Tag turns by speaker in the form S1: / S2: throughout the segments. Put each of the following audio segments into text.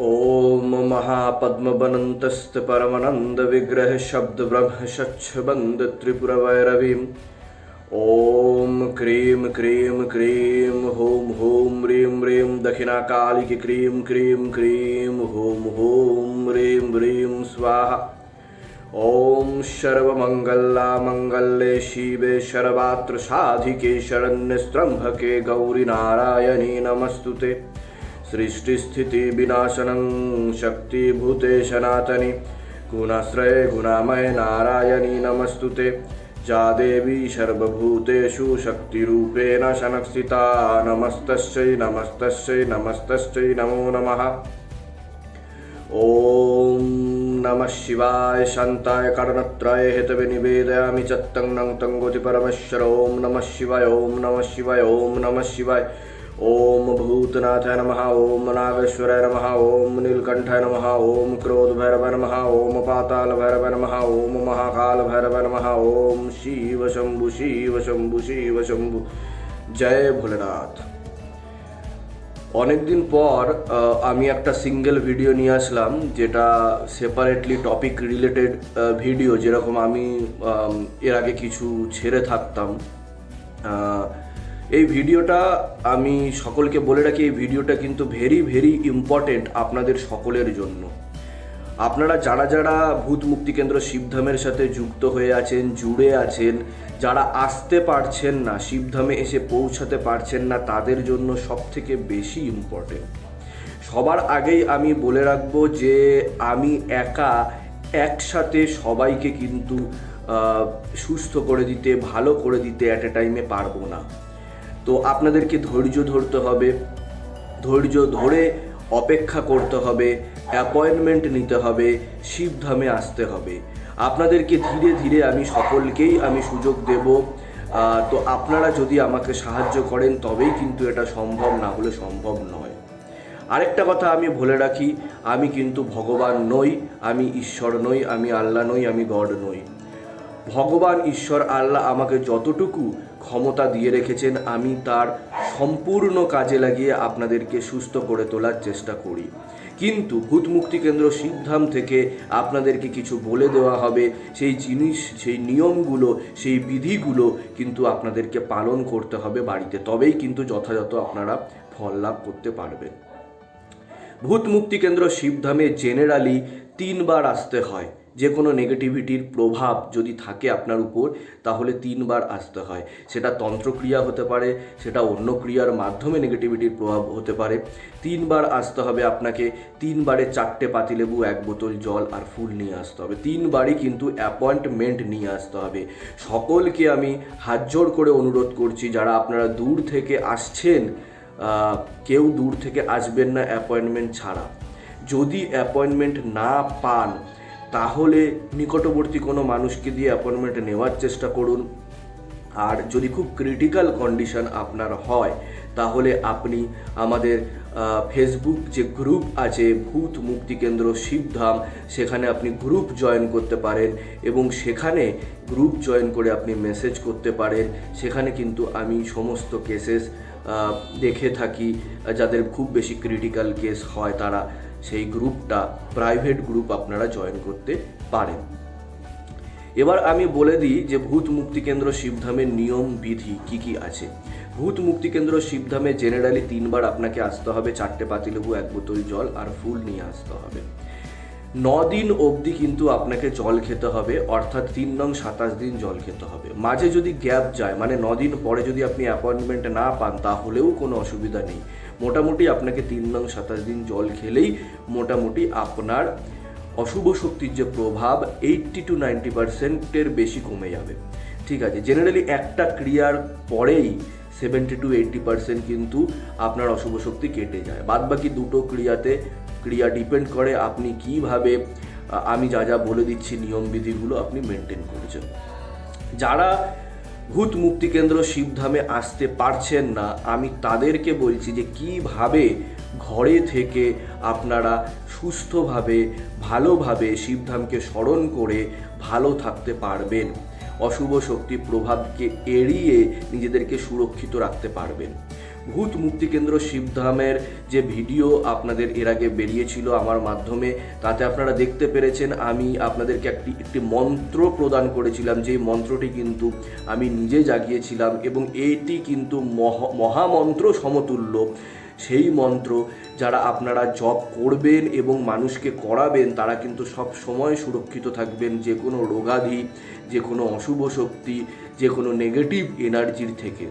S1: ओम महापद्मनंतस्त परमानंद विग्रह शब्द ब्रह्म शक्षबंद त्रिपुर वैरवी ओम क्रीम क्रीम क्रीम, होम होम रीम रीम दक्षिणा काली की क्रीम क्रीम क्रीम, होम होम रीम रीम, स्वाहा। ओम शर्वमंगला मंगल्ये शिवे शर्वात्र साधिके शरण्य स्तंभ के गौरी नारायणी नमस्तुते। ते सृष्टिस्थितिविनाशनं शक्तिभूते सनातनि गुणाश्रये गुणामय नारायणी नमस्तु ते जा देवी सर्वभूतेषु शक्तिरूपेण संस्थिता नमस्तस्यै नमस्तस्यै नमस्तस्यै नमो नमः। ॐ नमः शिवाय शान्ताय कर्णत्रय हेतवे निवेदयामि चत्तं नं तं गोति परमेश्वर। ॐ नमः शिवाय, ॐ नमः शिवाय, ॐ नमः शिवाय। ॐ भूतनाथाय नमः ॐ नागेश्वराय नमः ॐ नीलकण्ठाय नमः ॐ क्रोधभैरवाय नमः ॐ पातालभैरवाय नमः ॐ महाकालभैरवाय नमः ॐ शिव शम्भु शिव शम्भु शिव शम्भु जय भोलेनाथ অনেকদিন পর আহ, আমি একটা সিঙ্গেল ভিডিও নিয়ে আসলাম যেটা সেপারেটলি টপিক রিলেটেড ভিডিও যেরকম আমি আম, এর আগে কিছু ছেড়ে থাকতাম আহ, এই ভিডিওটা আমি সকলকে বলে রাখি, এই ভিডিওটা কিন্তু ভেরি ভেরি ইম্পর্টেন্ট আপনাদের সকলের জন্য। আপনারা যারা যারা ভূত মুক্তি কেন্দ্র শিবধামের সাথে যুক্ত হয়ে আছেন, জুড়ে আছেন, যারা আসতে পারছেন না, শিবধামে এসে পৌঁছাতে পারছেন না, তাদের জন্য সব থেকে বেশি ইম্পর্টেন্ট সবার আগেই আমি বলে রাখব যে, আমি একা একসাথে সবাইকে কিন্তু সুস্থ করে দিতে, ভালো করে দিতে অ্যাট এ টাইমে পারব না। তো আপনাদেরকে ধৈর্য ধরতে হবে। ধৈর্য ধরে অপেক্ষা করতে হবে অ্যাপয়েন্টমেন্ট নিতে হবে, শিবধামে আসতে হবে। আপনাদেরকে ধীরে ধীরে আমি সকলকেই আমি সুযোগ দেব। তো আপনারা যদি আমাকে সাহায্য করেন, তবেই কিন্তু এটা সম্ভব, না হলে সম্ভব নয়। আরেকটা কথা আমি বলে রাখি, আমি কিন্তু ভগবান নই, আমি ঈশ্বর নই, আমি আল্লাহ নই, আমি গড নই। ভগবান ঈশ্বর আল্লাহ আমাকে যতটুকু ক্ষমতা দিয়ে রেখেছেন, আমি তার সম্পূর্ণ কাজে লাগিয়ে আপনাদেরকে সুস্থ করে তোলার চেষ্টা করি। কিন্তু ভূত মুক্তি কেন্দ্র শিবধাম থেকে আপনাদেরকে কিছু বলে দেওয়া হবে। সেই জিনিস, সেই নিয়মগুলো, সেই বিধিগুলো কিন্তু আপনাদেরকে পালন করতে হবে বাড়িতে। তবেই কিন্তু যথাযথ আপনারা ফল লাভ করতে পারবেন। ভূত মুক্তি কেন্দ্র শিবধামে জেনারেলি তিনবার আসতে হয়। যে কোনো নেগেটিভিটির প্রভাব যদি থাকে আপনার উপর, তাহলে তিনবার আসতে হয়। সেটা তন্ত্রক্রিয়া হতে পারে, সেটা অন্য ক্রিয়ার মাধ্যমে নেগেটিভিটির প্রভাব হতে পারে। তিনবার আসতে হবে আপনাকে, তিনবারে চারটে পাতিলেবু, এক বোতল জল আর ফুল নিয়ে আসতে হবে। তিনবারই কিন্তু অ্যাপয়েন্টমেন্ট নিয়ে আসতে হবে। সকলকে আমি হাত জোড় করে অনুরোধ করছি, যারা আপনারা দূর থেকে আসছেন কেউ দূর থেকে আসবেন না অ্যাপয়েন্টমেন্ট ছাড়া। যদি অ্যাপয়েন্টমেন্ট না পান তাহলে নিকটবর্তী কোনো মানুষকে দিয়ে অ্যাপয়েন্টমেন্ট নেওয়ার চেষ্টা করুন। আর যদি খুব ক্রিটিক্যাল কন্ডিশন আপনার হয়, তাহলে আপনি আমাদের ফেসবুক যে গ্রুপ আছে, ভূত মুক্তি কেন্দ্র শিবধাম, সেখানে আপনি গ্রুপ জয়েন করতে পারেন এবং সেখানে গ্রুপ জয়েন করে আপনি মেসেজ করতে পারেন। সেখানে কিন্তু আমি সমস্ত কেসেস দেখে থাকি, যাদের খুব বেশি ক্রিটিক্যাল কেস হয় তারা। সেই গ্রুপটা প্রাইভেট গ্রুপ আপনারা জয়েন করতে পারেন। এবার আমি বলে দিই যে ভূত মুক্তি কেন্দ্র শিবধামের নিয়ম বিধি কি কি আছে। ভূত মুক্তি কেন্দ্র শিবধামে জেনারেলি তিনবার আপনাকে আসতে হবে, চারটে পাতিলেবু, এক বোতল জল আর ফুল নিয়ে আসতে হবে। দিন অবধি কিন্তু আপনাকে জল খেতে হবে, অর্থাৎ তিন নং সাতাশ দিন জল খেতে হবে। মাঝে যদি গ্যাপ যায় মানে দিন পরে যদি আপনি অ্যাপয়েন্টমেন্ট না পান, তাহলেও কোনো অসুবিধা নেই। মোটামুটি আপনাকে তিন নং সাতাশ দিন জল খেলেই মোটামুটি আপনার অশুভ শক্তির যে প্রভাব এইট্টি টু নাইনটি পার্সেন্টের বেশি কমে যাবে। ঠিক আছে জেনারেলি একটা ক্রিয়ার পরেই সেভেন্টি টু এইট্টি পার্সেন্ট কিন্তু আপনার অশুভ শক্তি কেটে যায়। বাদ বাকি দুটো ক্রিয়াতে, ক্রিয়া ডিপেন্ড করে আপনি কীভাবে আমি যা যা বলে দিচ্ছি নিয়মবিধিগুলো আপনি মেনটেন করেছেন। যারা ভূত মুক্তি কেন্দ্র শিবধামে আসতে পারছেন না। আমি তাদেরকে বলছি যে কীভাবে ঘরে থেকে আপনারা সুস্থভাবে, ভালোভাবে শিবধামকে স্মরণ করে ভালো থাকতে পারবেন। অশুভ শক্তি প্রভাবকে এড়িয়ে নিজেদেরকে সুরক্ষিত রাখতে পারবেন। ভূত মুক্তি কেন্দ্র শিবধামের যে ভিডিও আপনাদের এর আগে বেরিয়েছিল আমার মাধ্যমে, তাতে আপনারা দেখতে পেরেছেন আমি আপনাদেরকে একটি একটি মন্ত্র প্রদান করেছিলাম যে মন্ত্রটি কিন্তু আমি নিজে জাগিয়েছিলাম এবং এটি কিন্তু মহা, মহামন্ত্র সমতুল্য। সেই মন্ত্র যারা আপনারা জপ করবেন এবং মানুষকে করাবেন, তারা কিন্তু সব সময় সুরক্ষিত থাকবেন, যে কোনো রোগাধি, যে কোনো অশুভ শক্তি, যে কোনো নেগেটিভ এনার্জির থেকে।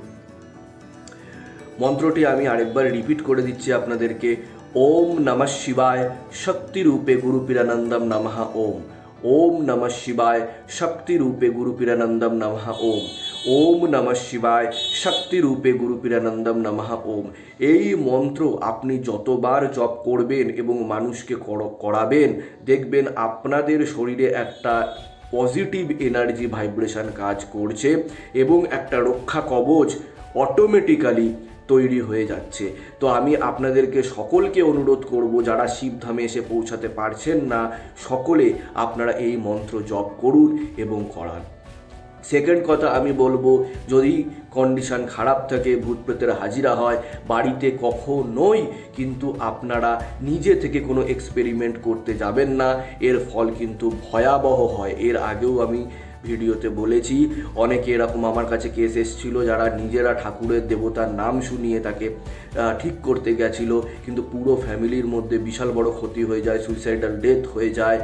S1: মন্ত্রটি আমি আরেকবার রিপিট করে দিচ্ছি আপনাদেরকে। ওম নমঃ শিবায় শক্তিরূপে গুরুপিরানন্দম নমঃ ওম। ওম নমঃ শিবায় শক্তিরূপে গুরুপিরানন্দম নমঃ ওম। ওম নমঃ শিবায় শক্তিরূপে গুরুপিরানন্দম নমঃ ওম। এই মন্ত্র আপনি যতবার জপ করবেন এবং মানুষকে কর- করাবেন, দেখবেন আপনাদের শরীরে একটা পজিটিভ এনার্জি ভাইব্রেশন কাজ করছে এবং একটা রক্ষা কবচ অটোমেটিক্যালি তৈরি হয়ে যাচ্ছে। তো আমি আপনাদেরকে সকলকে অনুরোধ করব, যারা শিবধামে এসে পৌঁছাতে পারছেন না, সকলে আপনারা এই মন্ত্র জপ করুন এবং করান। সেকেন্ড কথা আমি বলব, যদি কন্ডিশন খারাপ থাকে, ভূত প্রেতের হাজিরা হয়, বাড়িতে কখনোই কিন্তু আপনারা নিজে থেকে কোনো এক্সপেরিমেন্ট করতে যাবেন না। এর ফল কিন্তু ভয়াবহ হয়। এর আগেও আমি ভিডিওতে বলেছি, অনেকে এরকম আমার কাছে কেস এসেছিল যারা নিজেরা ঠাকুরের দেবতার নাম শুনিয়ে তাকে ঠিক করতে গেছিল, কিন্তু পুরো ফ্যামিলির মধ্যে বিশাল বড় ক্ষতি হয়ে যায় সুইসাইডাল ডেথ হয়ে যায়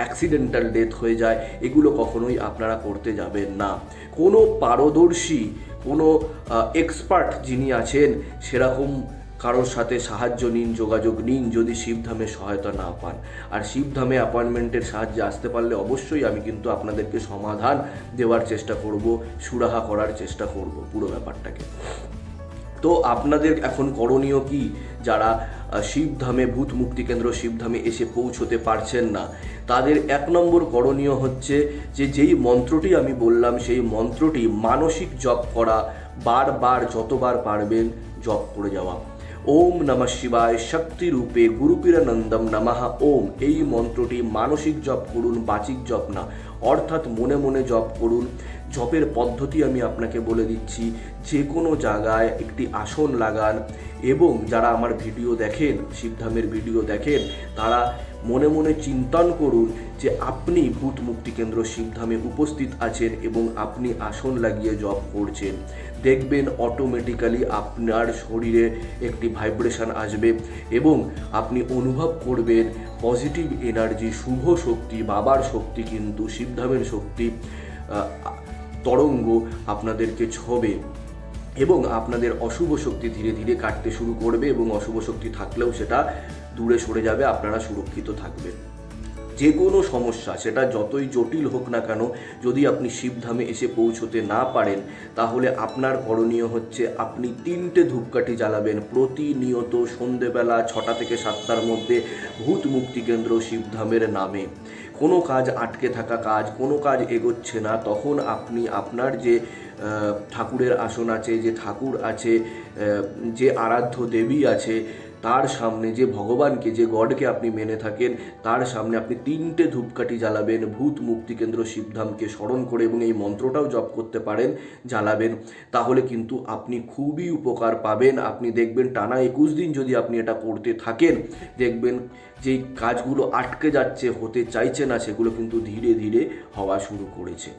S1: অ্যাক্সিডেন্টাল ডেথ হয়ে যায়, এগুলো কখনোই আপনারা করতে যাবেন না। কোনো পারদর্শী, কোনো এক্সপার্ট যিনি আছেন, সেরকম কারোর সাথে সাহায্য নিন, যোগাযোগ নিন, যদি শিবধামে সহায়তা না পান। আর শিবধামে অ্যাপয়েন্টমেন্টের সাহায্যে আসতে পারলে অবশ্যই আমি কিন্তু আপনাদেরকে সমাধান দেওয়ার চেষ্টা করব, সুরাহা করার চেষ্টা করব পুরো ব্যাপারটাকে। তো আপনাদের এখন করণীয় কি? যারা শিবধামে ভূত মুক্তি কেন্দ্র শিবধামে এসে পৌঁছতে পারছেন না, তাদের এক নম্বর করণীয় হচ্ছে যে, যেই মন্ত্রটি আমি বললাম, সেই মন্ত্রটি মানসিক জপ করা, বারবার, যতবার পারবেন জপ করে যাওয়া। ওম নমঃ শিবায় শক্তি রূপে গুরুপিরানন্দম নমঃ। ওম, এই মন্ত্রটি মানসিক জপ করুন, বাচিক জপ না, অর্থাৎ মনে মনে জপ করুন। জপের পদ্ধতি আমি আপনাকে বলে দিচ্ছি যে কোনো জায়গায় একটি আসন লাগান এবং যারা আমার ভিডিও দেখেন, শিবধামের ভিডিও দেখেন, তারা মনে মনে চিন্তন করুন যে আপনি ভূত মুক্তি কেন্দ্র শিবধামে উপস্থিত আছেন এবং আপনি আসন লাগিয়ে জপ করছেন। দেখবেন অটোমেটিক্যালি আপনার শরীরে একটি ভাইব্রেশন আসবে এবং আপনি অনুভব করবেন পজিটিভ এনার্জি শুভ শক্তি, বাবার শক্তি কিন্তু শিবধামের শক্তি তরঙ্গ আপনাদেরকে ছবে এবং আপনাদের অশুভ শক্তি ধীরে ধীরে কাটতে শুরু করবে এবং অশুভ শক্তি থাকলেও সেটা দূরে সরে যাবে, আপনারা সুরক্ষিত থাকবেন। যে কোনো সমস্যা, সেটা যতই জটিল হোক না কেন, যদি আপনি শিবধামে এসে পৌঁছতে না পারেন, তাহলে আপনার করণীয় হচ্ছে আপনি তিনটে ধূপকাঠি জ্বালাবেন প্রতিনিয়ত সন্ধেবেলা ছটা থেকে সাতটার মধ্যে ভূত মুক্তি কেন্দ্র শিবধামের নামে। কোনো কাজ আটকে থাকা কাজ, কোনো কাজ এগোচ্ছে না, তখন আপনি আপনার যে ঠাকুরের আসন আছে, যে ঠাকুর আছে যে আরাধ্য দেবী আছে তার সামনে যে ভগবানকে, যে গডকে আপনি মেনে থাকেন, তার সামনে আপনি তিনটে ধূপকাঠি জ্বালাবেন, ভূত মুক্তি কেন্দ্র শিবধামকে স্মরণ করে এবং এই মন্ত্রটাও জপ করতে পারেন, জ্বালাবেন। তাহলে কিন্তু আপনি খুবই উপকার পাবেন। আপনি দেখবেন টানা একুশ দিন যদি আপনি এটা করতে থাকেন, দেখবেন যেই কাজগুলো আটকে যাচ্ছে, হতে চাইছে না, সেগুলো কিন্তু ধীরে ধীরে হওয়া শুরু করেছে।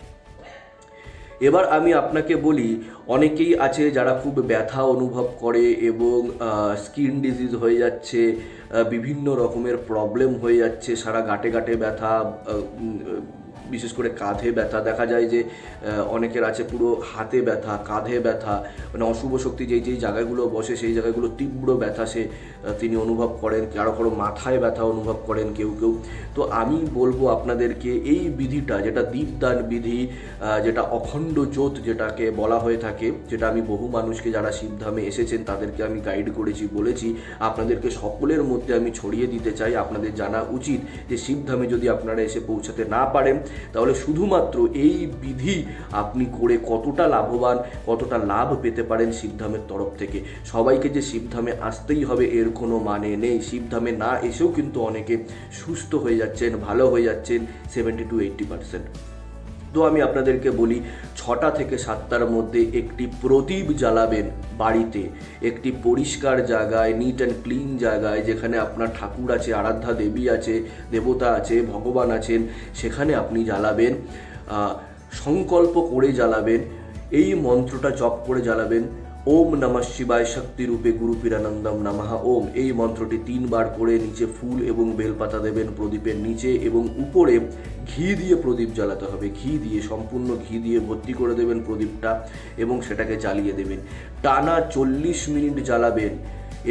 S1: এবার আমি আপনাকে বলি, অনেকেই আছে যারা খুব ব্যথা অনুভব করে এবং স্কিন ডিজিজ হয়ে যাচ্ছে বিভিন্ন রকমের প্রবলেম হয়ে যাচ্ছে, সারা গাটে গাটে ব্যথা বিশেষ করে কাঁধে ব্যথা। দেখা যায় যে অনেকের আছে পুরো হাতে ব্যথা, কাঁধে ব্যথা মানে অশুভ শক্তি যেই যেই জায়গাগুলো বসে, সেই জায়গাগুলো তীব্র ব্যথা সে তিনি অনুভব করেন। কারও কারও মাথায় ব্যথা অনুভব করেন কেউ কেউ। তো আমি বলব আপনাদেরকে, এই বিধিটা যেটা দীপদান বিধি যেটা অখণ্ড জ্যোত যেটাকে বলা হয়ে থাকে, যেটা আমি বহু মানুষকে যারা শিবধামে এসেছেন তাদেরকে আমি গাইড করেছি, বলেছি। আপনাদেরকে সকলের মধ্যে আমি ছড়িয়ে দিতে চাই। আপনাদের জানা উচিত যে, শিবধামে যদি আপনারা এসে পৌঁছাতে না পারেন তাহলে শুধুমাত্র এই বিধি আপনি করে কতটা লাভবান, কতটা লাভ পেতে পারেন শিবধামের তরফ থেকে। সবাইকে যে শিবধামে আসতেই হবে, এর কোনো মানে নেই। শিবধামে না এসেও কিন্তু অনেকে সুস্থ হয়ে যাচ্ছেন, ভালো হয়ে যাচ্ছেন সেভেন্টি টু এইট্টি পার্সেন্ট তো আমি আপনাদেরকে বলি, ছটা থেকে সাতটার মধ্যে একটি প্রদীপ জ্বালাবেন বাড়িতে। একটি পরিষ্কার জায়গায় নিট অ্যান্ড ক্লিন জায়গায়, যেখানে আপনার ঠাকুর আছে, আরাধ্যা দেবী আছে, দেবতা আছে, ভগবান আছেন, সেখানে আপনি জ্বালাবেন। সংকল্প করে জ্বালাবেন। এই মন্ত্রটা জপ করে জ্বালাবেন। ওম নমঃ শিবায় শক্তি রূপে গুরু পীরানন্দম নামাহা ওম। এই মন্ত্রটি তিনবার করে নিচে ফুল এবং বেলপাতা দেবেন প্রদীপের নিচে এবং উপরে ঘি দিয়ে প্রদীপ জ্বালাতে হবে। ঘি দিয়ে, সম্পূর্ণ ঘি দিয়ে ভর্তি করে দেবেন প্রদীপটা এবং সেটাকে জ্বালিয়ে দেবেন। টানা চল্লিশ মিনিট জ্বালাবেন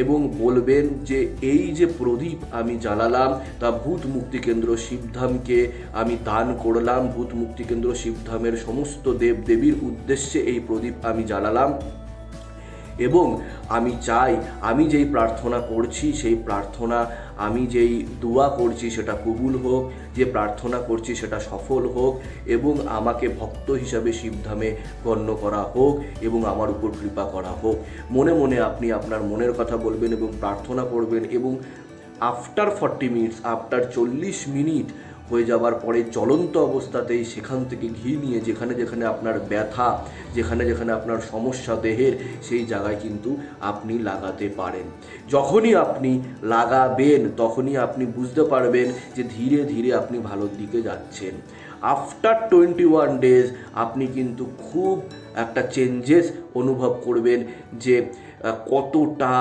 S1: এবং বলবেন যে, এই যে প্রদীপ আমি জ্বালালাম, তা ভূত মুক্তি কেন্দ্র শিবধামকে আমি দান করলাম। ভূত মুক্তি কেন্দ্র শিবধামের সমস্ত দেব দেবীর উদ্দেশ্যে এই প্রদীপ আমি জ্বালালাম। এবং আমি চাই, আমি যেই প্রার্থনা করছি, সেই প্রার্থনা, আমি যেই দোয়া করছি সেটা কবুল হোক, যে প্রার্থনা করছি সেটা সফল হোক এবং আমাকে ভক্ত হিসাবে শিবধামে গণ্য করা হোক এবং আমার উপর কৃপা করা হোক। মনে মনে আপনি আপনার মনের কথা বলবেন এবং প্রার্থনা করবেন এবং আফটার ফর্টি মিনিটস আফটার চল্লিশ মিনিট হয়ে যাওয়ার পরে চলন্ত অবস্থাতেই সেখান থেকে ঘি নিয়ে যেখানে যেখানে আপনার ব্যথা, যেখানে যেখানে আপনার সমস্যা দেহের, সেই জায়গায় কিন্তু আপনি লাগাতে পারেন। যখনই আপনি লাগাবেন, তখনই আপনি বুঝতে পারবেন যে ধীরে ধীরে আপনি ভালোর দিকে যাচ্ছেন। আফটার টোয়েন্টি ওয়ান ডেজ আপনি কিন্তু খুব একটা চেঞ্জেস অনুভব করবেন যে কতটা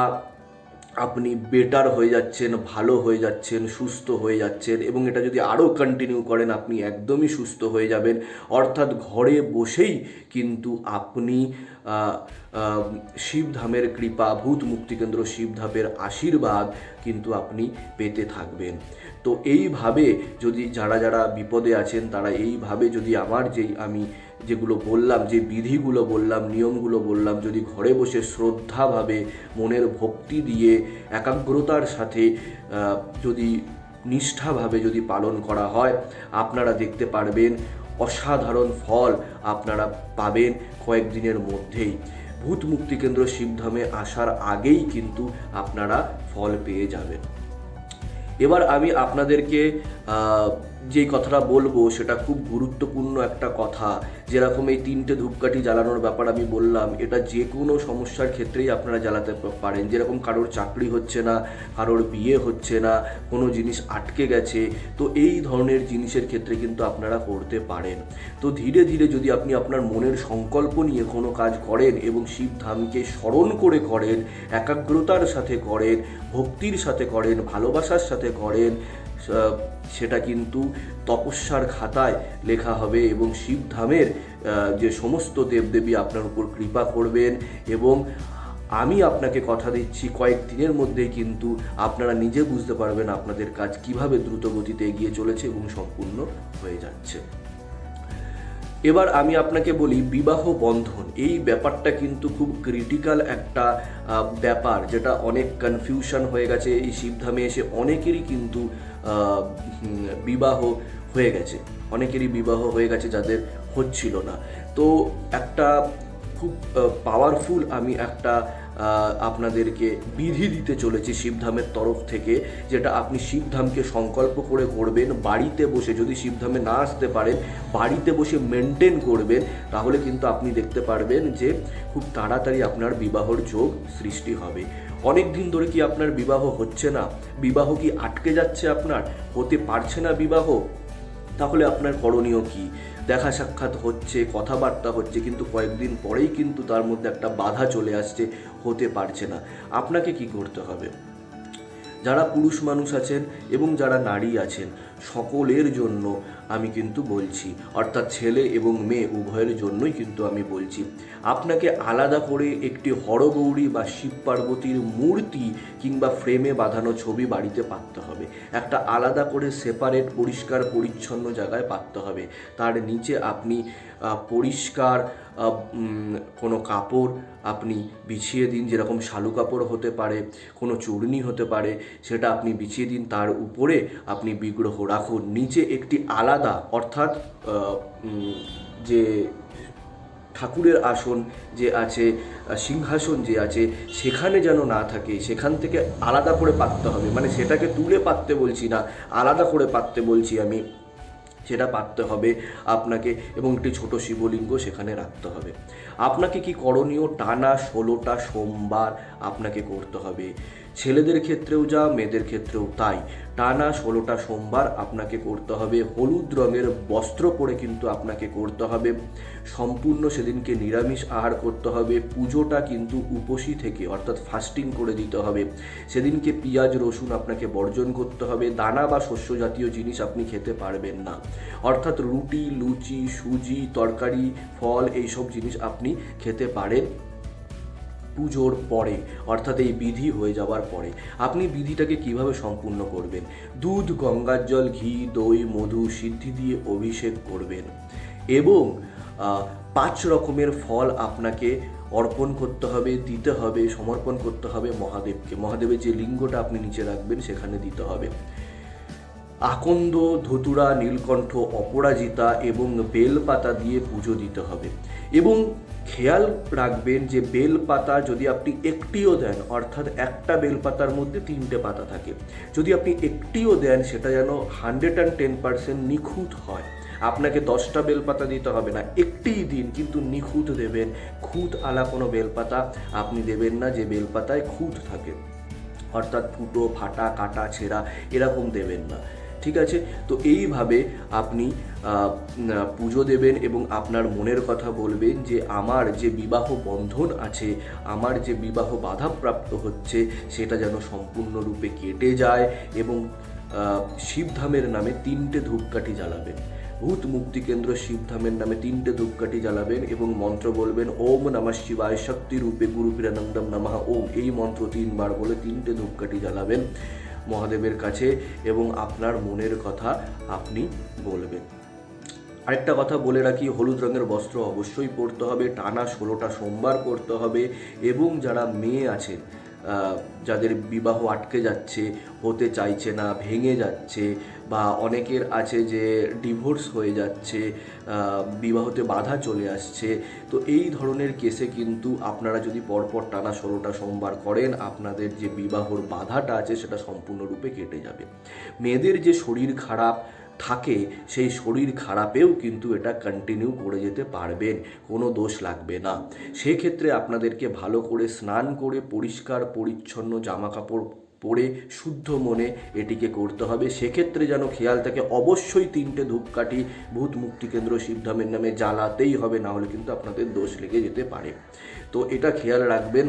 S1: আপনি বেটার হয়ে যাচ্ছেন, ভালো হয়ে যাচ্ছেন, সুস্থ হয়ে যাচ্ছেন এবং এটা যদি আরও কন্টিনিউ করেন, আপনি একদমই সুস্থ হয়ে যাবেন। অর্থাৎ ঘরে বসেই কিন্তু আপনি শিবধামের কৃপা, ভূত মুক্তিকেন্দ্র শিবধামের আশীর্বাদ কিন্তু আপনি পেতে থাকবেন। তো এইভাবে যদি যারা যারা বিপদে আছেন, তারা এইভাবে যদি আমার যেই আমি যেগুলো বললাম, যে বিধিগুলো বললাম, নিয়মগুলো বললাম, যদি ঘরে বসে শ্রদ্ধাভাবে মনের ভক্তি দিয়ে একাগ্রতার সাথে যদি নিষ্ঠাভাবে যদি পালন করা হয়, আপনারা দেখতে পারবেন অসাধারণ ফল আপনারা পাবেন কয়েকদিনের মধ্যেই। ভূত মুক্তি কেন্দ্র শিবধামে আসার আগেই কিন্তু আপনারা ফল পেয়ে যাবেন। এবার আমি আপনাদেরকে যে কথাটা বলব সেটা খুব গুরুত্বপূর্ণ একটা কথা। যেরকম এই তিনটে ধূপকাঠি জ্বালানোর ব্যাপার আমি বললাম, এটা যে কোনো সমস্যার ক্ষেত্রেই আপনারা জ্বালাতে পারেন। যেরকম কারোর চাকরি হচ্ছে না, কারোর বিয়ে হচ্ছে না, কোনো জিনিস আটকে গেছে, তো এই ধরনের জিনিসের ক্ষেত্রে কিন্তু আপনারা করতে পারেন। তো ধীরে ধীরে যদি আপনি আপনার মনের সংকল্প নিয়ে কোনো কাজ করেন এবং শিবধামকে স্মরণ করে করেন, একাগ্রতার সাথে করেন, ভক্তির সাথে করেন, ভালোবাসার সাথে করেন সেটা কিন্তু তপস্যার খাতায় লেখা হবে এবং শিবধামের যে সমস্ত দেবদেবী আপনার উপর কৃপা করবেন এবং আমি আপনাকে কথা দিচ্ছি কয়েক দিনের মধ্যেই কিন্তু আপনারা নিজে বুঝতে পারবেন আপনাদের কাজ কীভাবে দ্রুত গতিতে এগিয়ে চলেছে এবং সম্পূর্ণ হয়ে যাচ্ছে। এবার আমি আপনাকে বলি বিবাহ বন্ধন। এই ব্যাপারটা কিন্তু খুব ক্রিটিক্যাল একটা ব্যাপার যেটা অনেক কনফিউশন হয়ে গেছে। এই শিবধামে এসে অনেকেরই কিন্তু বিবাহ হয়ে গেছে। অনেকেরই বিবাহ হয়ে গেছে যাদের হচ্ছিল না। তো একটা খুব পাওয়ারফুল আমি একটা আপনাদেরকে বিধি দিতে চলেছি শিবধামের তরফ থেকে, যেটা আপনি শিবধামকে সংকল্প করে করবেন বাড়িতে বসে যদি শিবধামে না আসতে পারেন, বাড়িতে বসে মেনটেন করবেন, তাহলে কিন্তু আপনি দেখতে পারবেন যে খুব তাড়াতাড়ি আপনার বিবাহর যোগ সৃষ্টি হবে। অনেক দিন ধরে কি আপনার বিবাহ হচ্ছে না? বিবাহ কি আটকে যাচ্ছে আপনার? হতে পারছে না বিবাহ? তাহলে আপনার করণীয় কি? দেখা সাক্ষাৎ হচ্ছে, কথাবার্তা হচ্ছে, কিন্তু কয়েকদিন পরেই কিন্তু তার মধ্যে একটা বাধা চলে আসছে, হতে পারছে না। আপনাকে কি করতে হবে? যারা পুরুষ মানুষ আছেন এবং যারা নারী আছেন সকলের জন্য আমি কিন্তু বলছি। অর্থাৎ ছেলে এবং মেয়ে, উভয়ের জন্যই কিন্তু আমি বলছি। আপনাকে আলাদা করে একটি হরগৌরী বা শিব পার্বতীর মূর্তি কিংবা ফ্রেমে বাঁধানো ছবি বাড়িতে পাততে হবে। একটা আলাদা করে সেপারেট পরিষ্কার, পরিচ্ছন্ন জায়গায় পাততে হবে। তার নিচে আপনি পরিষ্কার কোনো কাপড় আপনি বিছিয়ে দিন, যেরকম শালু কাপড় হতে পারে, কোনো চূর্ণি হতে পারে, সেটা আপনি বিছিয়ে দিন, তার উপরে আপনি বিগ্রহ রাখুন। নিচে একটি আলাদা, অর্থাৎ যে ঠাকুরের আসন যে আছে সিংহাসন যে আছে, সেখানে যেন না থাকে, সেখান থেকে আলাদা করে পাততে হবে। মানে সেটাকে তুলে পাততে বলছি না, আলাদা করে পাততে বলছি আমি। সেটা পাততে হবে আপনাকে এবং একটি ছোট শিবলিঙ্গ সেখানে রাখতে হবে। আপনাকে কি করণীয়? টানা ষোলোটা সোমবার আপনাকে করতে হবে। ছেলেদের ক্ষেত্রেও যা, মেয়েদের ক্ষেত্রেও তাই। টানা ষোলোটা সোমবার আপনাকে করতে হবে হলুদ রঙের বস্ত্র পরে কিন্তু আপনাকে করতে হবে। সম্পূর্ণ সেদিনকে নিরামিষ আহার করতে হবে। পুজোটা কিন্তু উপসী থেকে, অর্থাৎ ফাস্টিং করে দিতে হবে। সেদিনকে পেঁয়াজ, রসুন আপনাকে বর্জন করতে হবে। দানা বা শস্য জাতীয় জিনিস আপনি খেতে পারবেন না। অর্থাৎ রুটি, লুচি, সুজি, তরকারি, ফল এইসব জিনিস আপনি খেতে পারেন। পুজোর পরে, অর্থাৎ এই বিধি হয়ে যাওয়ার পরে, আপনি বিধিটাকে কীভাবে সম্পূর্ণ করবেন? দুধ, গঙ্গার জল, ঘি, দই, মধু, সিদ্ধি দিয়ে অভিষেক করবেন। এবং পাঁচ রকমের ফল আপনাকে অর্পণ করতে হবে, দিতে হবে, সমর্পণ করতে হবে মহাদেবকে। মহাদেবের যে লিঙ্গটা আপনি নিচে রাখবেন, সেখানে দিতে হবে। আকন্দ, ধতুরা, নীলকণ্ঠ, অপরাজিতা এবং বেলপাতা দিয়ে পুজো দিতে হবে। এবং খেয়াল রাখবেন যে বেল পাতা যদি আপনি একটিও দেন, অর্থাৎ একটা বেল পাতার মধ্যে তিনটে পাতা থাকে, যদি আপনি একটিও দেন, সেটা যেন হান্ড্রেড অ্যান্ড টেন পার্সেন্ট নিখুঁত হয়। আপনাকে দশটা বেলপাতা দিতে হবে না, একটিই দিন, কিন্তু নিখুঁত দেবেন। খুঁত আলা কোনো বেলপাতা আপনি দেবেন না, যে বেলপাতায় খুঁত থাকে। অর্থাৎ ফুটো, ফাটা, কাটা, ছেঁড়া, এরকম দেবেন না। ঠিক আছে? তো এইভাবে আপনি পুজো দেবেন এবং আপনার মনের কথা বলবেন যে আমার যে বিবাহ বন্ধন আছে, আমার যে বিবাহ বাধাপ্রাপ্ত হচ্ছে, সেটা যেন সম্পূর্ণরূপে কেটে যায় এবং শিবধামের নামে তিনটে ধূপকাঠি জ্বালাবেন। ভূত মুক্তি কেন্দ্র শিবধামের নামে তিনটে ধূপকাঠি জ্বালাবেন এবং মন্ত্র বলবেন, ওম নমঃ শিবায় শক্তি রূপে গুরু পিরানন্দম নমঃ। ওম, এই মন্ত্র তিনবার বলে তিনটে ধূপকাঠি জ্বালাবেন মহাদেবের কাছে এবং আপনার মনের কথা আপনি বলবেন। আরেকটা কথা বলে রাখি, হলুদ রঙের বস্ত্র অবশ্যই পরতে হবে, টানা ষোলোটা সোমবার করতে হবে এবং যারা মেয়ে আছেন যাদের বিবাহ আটকে যাচ্ছে, হতে চাইছে না, ভেঙে যাচ্ছে বা অনেকের আছে যে ডিভোর্স হয়ে যাচ্ছে বিবাহতে বাধা চলে আসছে, তো এই ধরনের কেসে কিন্তু আপনারা যদি পরপর টানা ষোলোটা সোমবার করেন, আপনাদের যে বিবাহর বাধাটা আছে সেটা সম্পূর্ণরূপে কেটে যাবে। মেয়েদের যে শরীর খারাপ থাকে, সেই শরীর খারাপেও কিন্তু এটা কন্টিনিউ করে যেতে পারবেন, কোনো দোষ লাগবে না। সেক্ষেত্রে আপনাদেরকে ভালো করে স্নান করে, পরিষ্কার, পরিচ্ছন্ন জামা কাপড় পরে শুদ্ধ মনে এটিকে করতে হবে। সেক্ষেত্রে যেন খেয়াল থাকে অবশ্যই তিনটে ধূপকাঠি, ভূত মুক্তি কেন্দ্র শিবধামের নামে জ্বালাতেই হবে, না হলে কিন্তু আপনাদের দোষ লেগে যেতে পারে। তো এটা খেয়াল রাখবেন।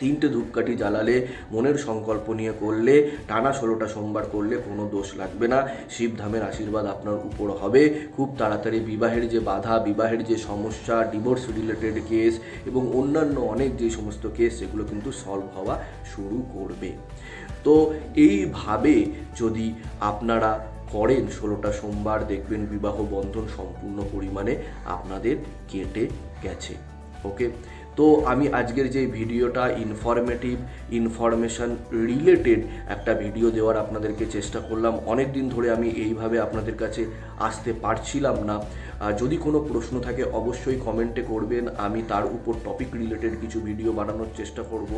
S1: তিনটে ধূপকাঠি জ্বালালে, মনের সংকল্প নিয়ে করলে, টানা ষোলোটা সোমবার করলে কোনো দোষ লাগবে না। শিবধামের আশীর্বাদ আপনার উপর হবে। খুব তাড়াতাড়ি বিবাহের যে বাধা, বিবাহের যে সমস্যা ডিভোর্স রিলেটেড কেস এবং অন্যান্য অনেক যে সমস্ত কেস সেগুলো কিন্তু সলভ হওয়া শুরু করবে। তো এইভাবে যদি আপনারা করেন ষোলোটা সোমবার, দেখবেন বিবাহ বন্ধন সম্পূর্ণ পরিমাণে আপনাদের কেটে গেছে। ওকে তো আমি আজকের যে ভিডিওটা ইনফরমেটিভ ইনফরমেশান রিলেটেড একটা ভিডিও দেওয়ার আপনাদেরকে চেষ্টা করলাম। অনেক দিন ধরে আমি এইভাবে আপনাদের কাছে আসতে পারছিলাম না। যদি কোনো প্রশ্ন থাকে, অবশ্যই কমেন্টে করবেন। আমি তার উপর টপিক রিলেটেড কিছু ভিডিও বানানোর চেষ্টা করব।